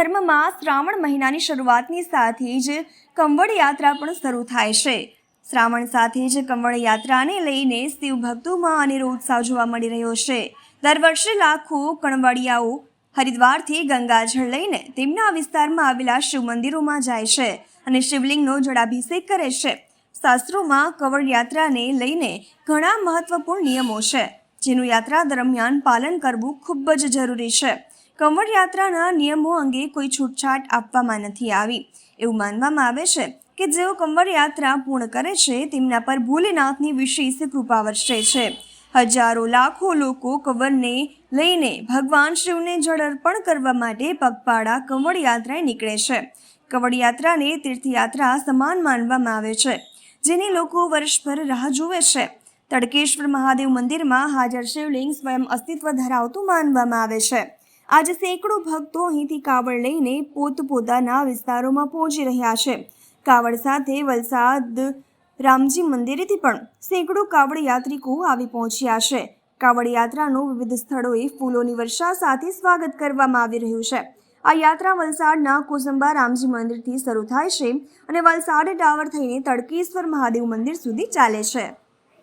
ધર્મમાં શ્રાવણ મહિનાની શરૂઆતની સાથે જ કંવડ યાત્રા પણ શરૂ થાય છે. શ્રાવણ સાથે જ કંવડ યાત્રાને લઈને શિવ ભક્તોમાં અનેરો ઉત્સાહ જોવા મળી રહ્યો છે. દર વર્ષે લાખો કણવડિયાઓ હરિદ્વારથી ગંગાજળ લઈને તેમના વિસ્તારમાં આવેલા શિવ મંદિરોમાં જાય છે અને શિવલિંગનો જળાભિષેક કરે છે. શાસ્ત્રોમાં કંવડ યાત્રાને લઈને ઘણા મહત્વપૂર્ણ નિયમો છે. જેનું યાત્રા દરમિયાન પાલન કરવું ખૂબ જ જરૂરી છે. કંવડ યાત્રાના નિયમો અંગે કોઈ છૂટછાટ આપવામાં નથી આવી. એવું માનવામાં આવે છે કે જેઓ કંવડ યાત્રા પૂર્ણ કરે છે, તેમના પર ભોલેનાથની વિશેષ કૃપા વર્ષે છે. હજારો લાખો લોકો કંવરને લઈને ભગવાન શિવને જળ અર્પણ કરવા માટે પગપાળા કંવડ યાત્રાએ નીકળે છે. કંવડ યાત્રાને તીર્થયાત્રા સમાન માનવામાં આવે છે, જેની લોકો વર્ષભર રાહ જુએ છે. તડકેશ્વર મહાદેવ મંદિરમાં હાજર શિવલિંગ સ્વયં અસ્તિત્વ ધરાવતું માનવામાં આવે છે. આજે સેંકડો ભક્તો અહીંથી કાવડ લઈને પોતપોતાના વિસ્તારોમાં પહોંચી રહ્યા છે. કાવડ સાથે વલસાડ રામજી મંદિરેથી પણ સેંકડો કાવડ યાત્રિકો આવી પહોંચ્યા છે. કાવડ યાત્રાનું વિવિધ સ્થળોએ ફૂલોની વર્ષા સાથે સ્વાગત કરવામાં આવી રહ્યું છે. આ યાત્રા વલસાડના કોસંબા રામજી મંદિરથી શરૂ થાય છે અને વલસાડ ટાવર થઈને તડકેશ્વર મહાદેવ મંદિર સુધી ચાલે છે.